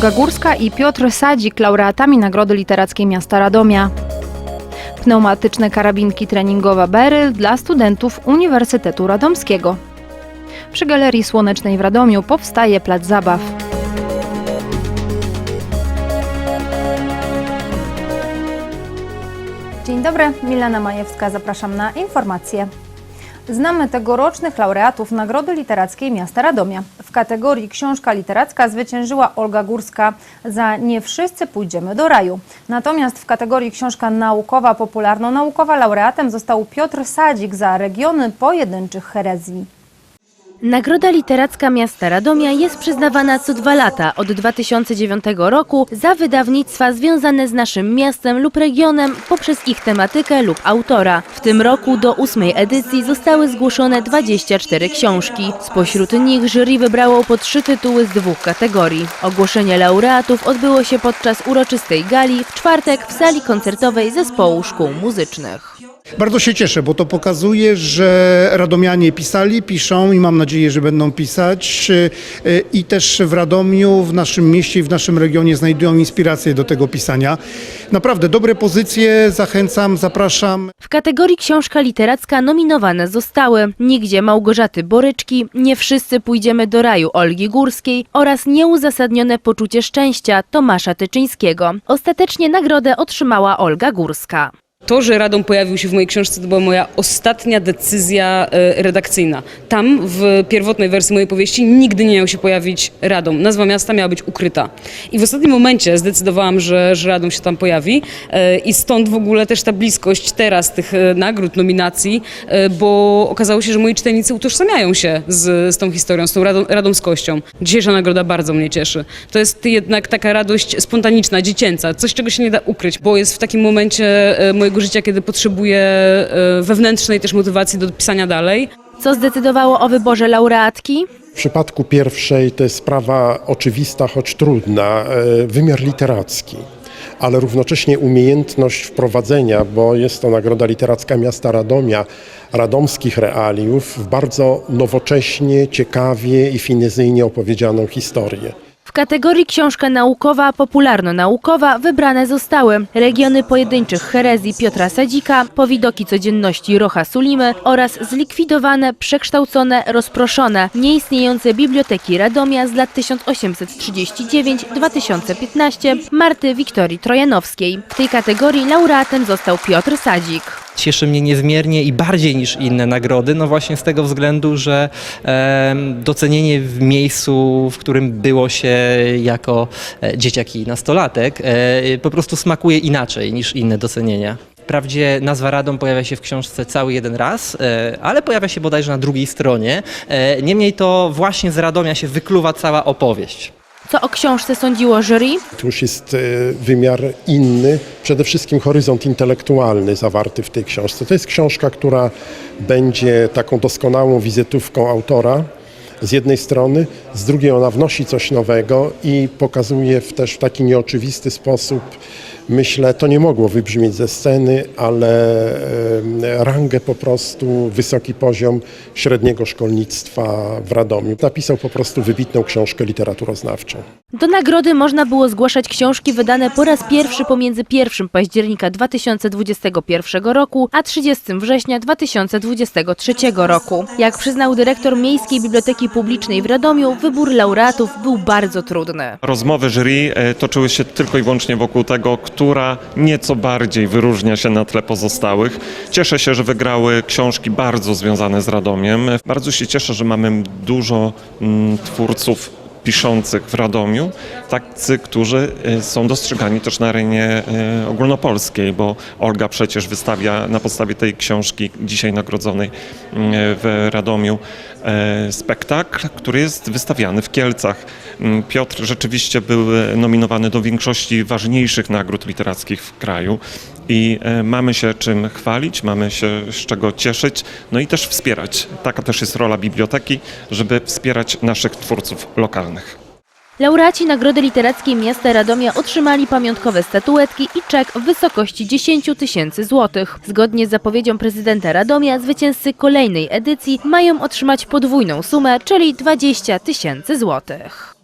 Olga Górska i Piotr Sadzik, laureatami Nagrody Literackiej Miasta Radomia. Pneumatyczne karabinki treningowe Beryl dla studentów Uniwersytetu Radomskiego. Przy Galerii Słonecznej w Radomiu powstaje plac zabaw. Dzień dobry, Milena Majewska, zapraszam na informacje. Znamy tegorocznych laureatów Nagrody Literackiej Miasta Radomia. W kategorii książka literacka zwyciężyła Olga Górska za Nie wszyscy pójdziemy do raju. Natomiast w kategorii książka naukowa, popularno-naukowa laureatem został Piotr Sadzik za regiony pojedynczych herezji. Nagroda Literacka Miasta Radomia jest przyznawana co dwa lata od 2009 roku za wydawnictwa związane z naszym miastem lub regionem poprzez ich tematykę lub autora. W tym roku do ósmej edycji zostały zgłoszone 24 książki. Spośród nich jury wybrało po trzy tytuły z dwóch kategorii. Ogłoszenie laureatów odbyło się podczas uroczystej gali w czwartek w sali koncertowej Zespołu Szkół Muzycznych. Bardzo się cieszę, bo to pokazuje, że radomianie pisali, piszą i mam nadzieję, że będą pisać. Y, I też w Radomiu, w naszym mieście i w naszym regionie znajdują inspirację do tego pisania. Naprawdę dobre pozycje, zachęcam, zapraszam. W kategorii książka literacka nominowane zostały Nigdzie Małgorzaty Boryczki, Nie wszyscy pójdziemy do raju Olgi Górskiej oraz Nieuzasadnione poczucie szczęścia Tomasza Tyczyńskiego. Ostatecznie nagrodę otrzymała Olga Górska. To, że Radom pojawił się w mojej książce, to była moja ostatnia decyzja e, redakcyjna. Tam, w pierwotnej wersji mojej powieści, nigdy nie miał się pojawić Radom. Nazwa miasta miała być ukryta. I w ostatnim momencie zdecydowałam, że, że Radom się tam pojawi. E, I stąd w ogóle też ta bliskość teraz tych e, nagród, nominacji, bo okazało się, że moi czytelnicy utożsamiają się z, z tą historią, z tą radom, radomskością. Dzisiejsza nagroda bardzo mnie cieszy. To jest jednak taka radość spontaniczna, dziecięca, coś, czego się nie da ukryć, bo jest w takim momencie e, mojego życia, kiedy potrzebuję e, wewnętrznej też motywacji do pisania dalej. Co zdecydowało o wyborze laureatki? W przypadku pierwszej to jest sprawa oczywista, choć trudna, e, wymiar literacki, ale równocześnie umiejętność wprowadzenia, bo jest to Nagroda Literacka Miasta Radomia, radomskich realiów w bardzo nowocześnie, ciekawie i finezyjnie opowiedzianą historię. W kategorii książka naukowa, popularno-naukowa wybrane zostały regiony pojedynczych herezji Piotra Sadzika, powidoki codzienności Rocha Sulimy oraz zlikwidowane, przekształcone, rozproszone, nieistniejące biblioteki Radomia z lat 1839-2015 Marty Wiktorii Trojanowskiej. W tej kategorii laureatem został Piotr Sadzik. Cieszy mnie niezmiernie i bardziej niż inne nagrody, no właśnie z tego względu, że em, docenienie w miejscu, w którym było się jako e, dzieciak i nastolatek, e, po prostu smakuje inaczej niż inne docenienia. Wprawdzie nazwa Radom pojawia się w książce cały jeden raz, e, ale pojawia się bodajże na drugiej stronie. E, Niemniej to właśnie z Radomia się wykluwa cała opowieść. Co o książce sądziło jury? Tu już jest e, wymiar inny, przede wszystkim horyzont intelektualny zawarty w tej książce. To jest książka, która będzie taką doskonałą wizytówką autora z jednej strony, z drugiej ona wnosi coś nowego i pokazuje w też w taki nieoczywisty sposób, myślę, to nie mogło wybrzmieć ze sceny, ale rangę po prostu, wysoki poziom średniego szkolnictwa w Radomiu. Napisał po prostu wybitną książkę literaturoznawczą. Do nagrody można było zgłaszać książki wydane po raz pierwszy pomiędzy 1 października 2021 roku a 30 września 2023 roku. Jak przyznał dyrektor Miejskiej Biblioteki Publicznej w Radomiu, wybór laureatów był bardzo trudny. Rozmowy jury e, toczyły się tylko i wyłącznie wokół tego, która nieco bardziej wyróżnia się na tle pozostałych. Cieszę się, że wygrały książki bardzo związane z Radomiem. Bardzo się cieszę, że mamy dużo mm, twórców piszących w Radomiu, tacy, którzy e, są dostrzegani też na arenie e, ogólnopolskiej, bo Olga przecież wystawia na podstawie tej książki dzisiaj nagrodzonej w Radomiu e, spektakl, który jest wystawiany w Kielcach. Piotr rzeczywiście był nominowany do większości ważniejszych nagród literackich w kraju i mamy się czym chwalić, mamy się z czego cieszyć, no i też wspierać. Taka też jest rola biblioteki, żeby wspierać naszych twórców lokalnych. Laureaci Nagrody Literackiej Miasta Radomia otrzymali pamiątkowe statuetki i czek w wysokości 10 tysięcy złotych. Zgodnie z zapowiedzią prezydenta Radomia, zwycięzcy kolejnej edycji mają otrzymać podwójną sumę, czyli 20 tysięcy złotych.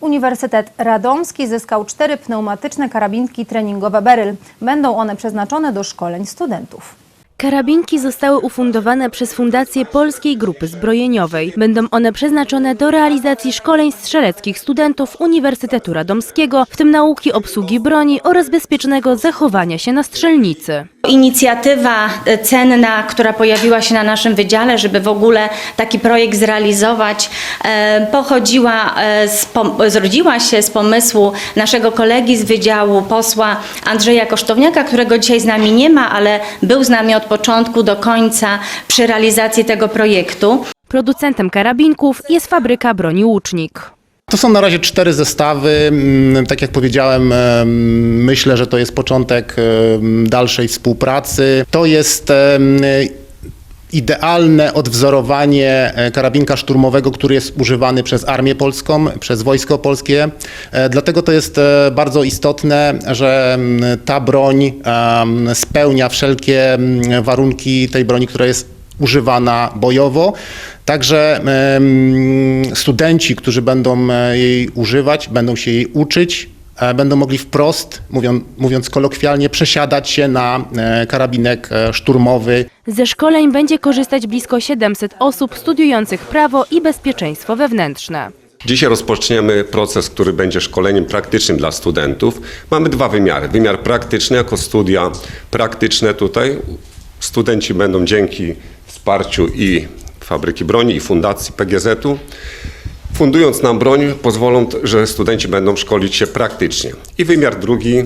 Uniwersytet Radomski zyskał cztery pneumatyczne karabinki treningowe Beryl. Będą one przeznaczone do szkoleń studentów. Karabinki zostały ufundowane przez Fundację Polskiej Grupy Zbrojeniowej. Będą one przeznaczone do realizacji szkoleń strzeleckich studentów Uniwersytetu Radomskiego, w tym nauki obsługi broni oraz bezpiecznego zachowania się na strzelnicy. Inicjatywa e, cenna, która pojawiła się na naszym wydziale, żeby w ogóle taki projekt zrealizować, e, pochodziła, e, z, zrodziła się z pomysłu naszego kolegi z wydziału, posła Andrzeja Kosztowniaka, którego dzisiaj z nami nie ma, ale był z nami od początku do końca przy realizacji tego projektu. Producentem karabinków jest fabryka broni Łucznik. To są na razie cztery zestawy. Mm, Tak jak powiedziałem, em, myślę, że to jest początek dalszej współpracy. To jest idealne odwzorowanie e, karabinka szturmowego, który jest używany przez Armię Polską, przez Wojsko Polskie. E, Dlatego to jest e, bardzo istotne, że ta broń spełnia wszelkie warunki tej broni, która jest używana bojowo. Także studenci, którzy będą e, jej używać, będą się jej uczyć, e, będą mogli wprost, mówiąc, mówiąc kolokwialnie, przesiadać się na e, karabinek szturmowy. Ze szkoleń będzie korzystać blisko 700 osób studiujących prawo i bezpieczeństwo wewnętrzne. Dzisiaj rozpoczniemy proces, który będzie szkoleniem praktycznym dla studentów. Mamy dwa wymiary. Wymiar praktyczny jako studia praktyczne tutaj. Studenci będą dzięki wsparciu i Fabryki Broni i Fundacji PGZ-u fundując nam broń, pozwolą, że studenci będą szkolić się praktycznie. I wymiar drugi,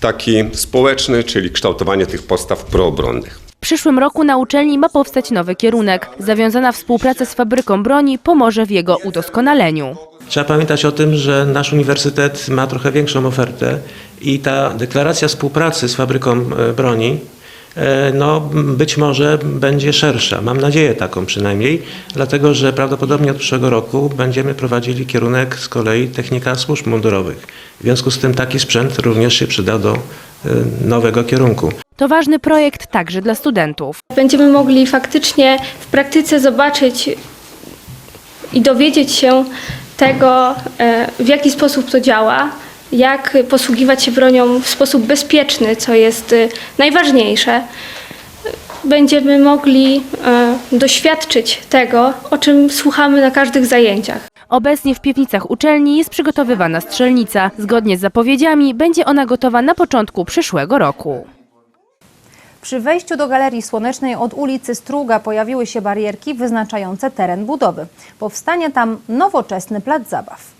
taki społeczny, czyli kształtowanie tych postaw proobronnych. W przyszłym roku na uczelni ma powstać nowy kierunek. Zawiązana współpraca z fabryką broni pomoże w jego udoskonaleniu. Trzeba pamiętać o tym, że nasz uniwersytet ma trochę większą ofertę i ta deklaracja współpracy z fabryką e, broni no, być może będzie szersza. Mam nadzieję taką przynajmniej, dlatego że prawdopodobnie od przyszłego roku będziemy prowadzili kierunek z kolei technika służb mundurowych. W związku z tym taki sprzęt również się przyda do e, nowego kierunku. To ważny projekt także dla studentów. Będziemy mogli faktycznie w praktyce zobaczyć i dowiedzieć się tego, e, w jaki sposób to działa, jak posługiwać się bronią w sposób bezpieczny, co jest e, najważniejsze. Będziemy mogli e, doświadczyć tego, o czym słuchamy na każdych zajęciach. Obecnie w piwnicach uczelni jest przygotowywana strzelnica. Zgodnie z zapowiedziami będzie ona gotowa na początku przyszłego roku. Przy wejściu do Galerii Słonecznej od ulicy Struga pojawiły się barierki wyznaczające teren budowy. Powstanie tam nowoczesny plac zabaw.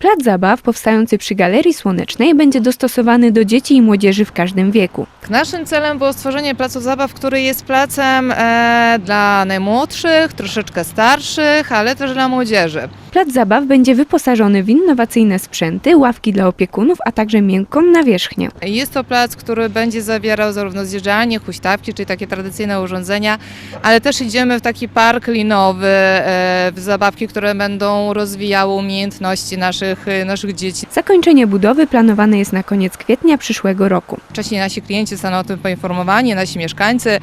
Plac zabaw powstający przy Galerii Słonecznej będzie dostosowany do dzieci i młodzieży w każdym wieku. Naszym celem było stworzenie placu zabaw, który jest placem e, dla najmłodszych, troszeczkę starszych, ale też dla młodzieży. Plac zabaw będzie wyposażony w innowacyjne sprzęty, ławki dla opiekunów, a także miękką nawierzchnię. Jest to plac, który będzie zawierał zarówno zjeżdżalnie, huśtawki, czyli takie tradycyjne urządzenia, ale też idziemy w taki park linowy, e, w zabawki, które będą rozwijały umiejętności naszych, e, naszych dzieci. Zakończenie budowy planowane jest na koniec kwietnia przyszłego roku. Wcześniej nasi klienci zostaną o tym poinformowani, nasi mieszkańcy.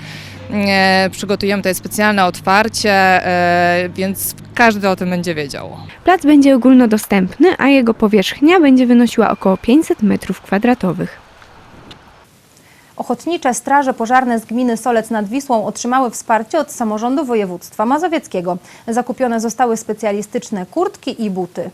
E, przygotujemy tutaj specjalne otwarcie, e, więc każdy o tym będzie wiedział. Plac będzie ogólnodostępny, a jego powierzchnia będzie wynosiła około 500 m2. Ochotnicze straże pożarne z gminy Solec nad Wisłą otrzymały wsparcie od samorządu województwa mazowieckiego. Zakupione zostały specjalistyczne kurtki i buty.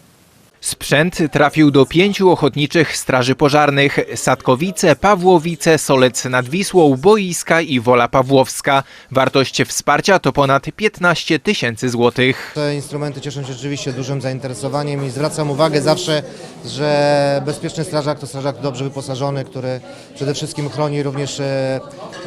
Sprzęt trafił do pięciu ochotniczych straży pożarnych Sadkowice, Pawłowice, Solec nad Wisłą, Boiska i Wola Pawłowska. Wartość wsparcia to ponad 15 tysięcy złotych. Te instrumenty cieszą się rzeczywiście dużym zainteresowaniem i zwracam uwagę zawsze, że bezpieczny strażak to strażak dobrze wyposażony, który przede wszystkim chroni również e,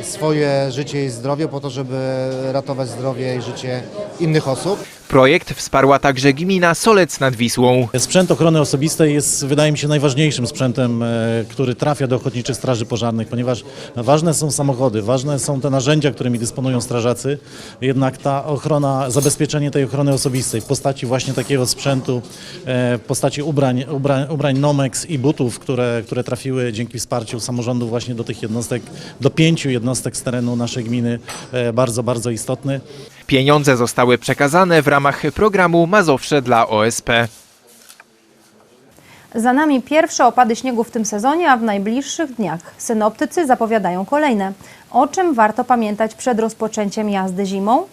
swoje życie i zdrowie po to, żeby ratować zdrowie i życie innych osób. Projekt wsparła także gmina Solec nad Wisłą. Sprzęt ochrony osobistej jest, wydaje mi się, najważniejszym sprzętem, e, który trafia do ochotniczych straży pożarnych, ponieważ ważne są samochody, ważne są te narzędzia, którymi dysponują strażacy, jednak ta ochrona, zabezpieczenie tej ochrony osobistej w postaci właśnie takiego sprzętu, e, w postaci ubrań, ubrań, ubrań Nomex i butów, które, które trafiły dzięki wsparciu samorządu właśnie do tych jednostek, do pięciu jednostek z terenu naszej gminy, e, bardzo, bardzo istotny. Pieniądze zostały przekazane w ramach programu Mazowsze dla OSP. Za nami pierwsze opady śniegu w tym sezonie, a w najbliższych dniach synoptycy zapowiadają kolejne. O czym warto pamiętać przed rozpoczęciem jazdy zimą?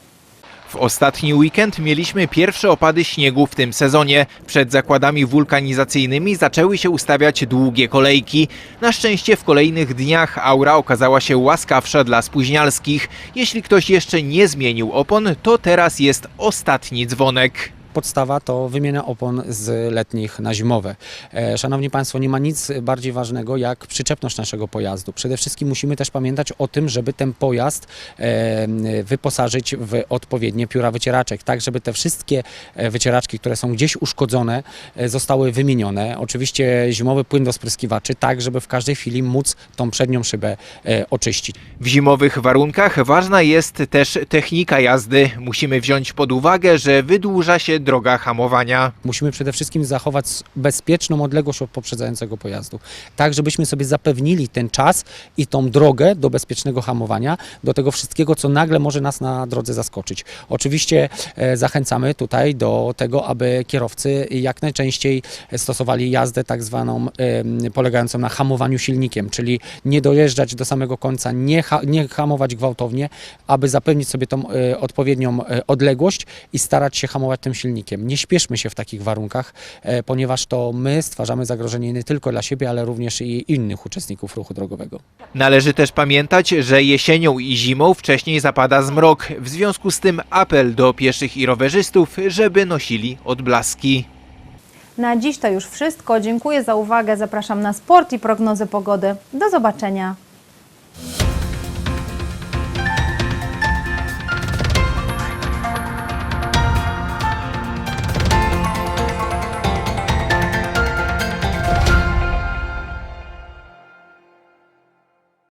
W ostatni weekend mieliśmy pierwsze opady śniegu w tym sezonie. Przed zakładami wulkanizacyjnymi zaczęły się ustawiać długie kolejki. Na szczęście w kolejnych dniach aura okazała się łaskawsza dla spóźnialskich. Jeśli ktoś jeszcze nie zmienił opon, to teraz jest ostatni dzwonek. Podstawa to wymiana opon z letnich na zimowe. E, Szanowni Państwo, nie ma nic bardziej ważnego jak przyczepność naszego pojazdu. Przede wszystkim musimy też pamiętać o tym, żeby ten pojazd e, wyposażyć w odpowiednie pióra wycieraczek, tak żeby te wszystkie e, wycieraczki, które są gdzieś uszkodzone, zostały wymienione. Oczywiście zimowy płyn do spryskiwaczy, tak żeby w każdej chwili móc tą przednią szybę oczyścić. W zimowych warunkach ważna jest też technika jazdy. Musimy wziąć pod uwagę, że wydłuża się droga hamowania. Musimy przede wszystkim zachować bezpieczną odległość od poprzedzającego pojazdu, tak żebyśmy sobie zapewnili ten czas i tą drogę do bezpiecznego hamowania, do tego wszystkiego, co nagle może nas na drodze zaskoczyć. Oczywiście e, zachęcamy tutaj do tego, aby kierowcy jak najczęściej stosowali jazdę tak zwaną polegającą na hamowaniu silnikiem, czyli nie dojeżdżać do samego końca, nie, ha, nie hamować gwałtownie, aby zapewnić sobie tą e, odpowiednią e, odległość i starać się hamować tym silnikiem. Nie śpieszmy się w takich warunkach, e, ponieważ to my stwarzamy zagrożenie nie tylko dla siebie, ale również i innych uczestników ruchu drogowego. Należy też pamiętać, że jesienią i zimą wcześniej zapada zmrok. W związku z tym apel do pieszych i rowerzystów, żeby nosili odblaski. Na dziś to już wszystko. Dziękuję za uwagę. Zapraszam na sport i prognozy pogody. Do zobaczenia.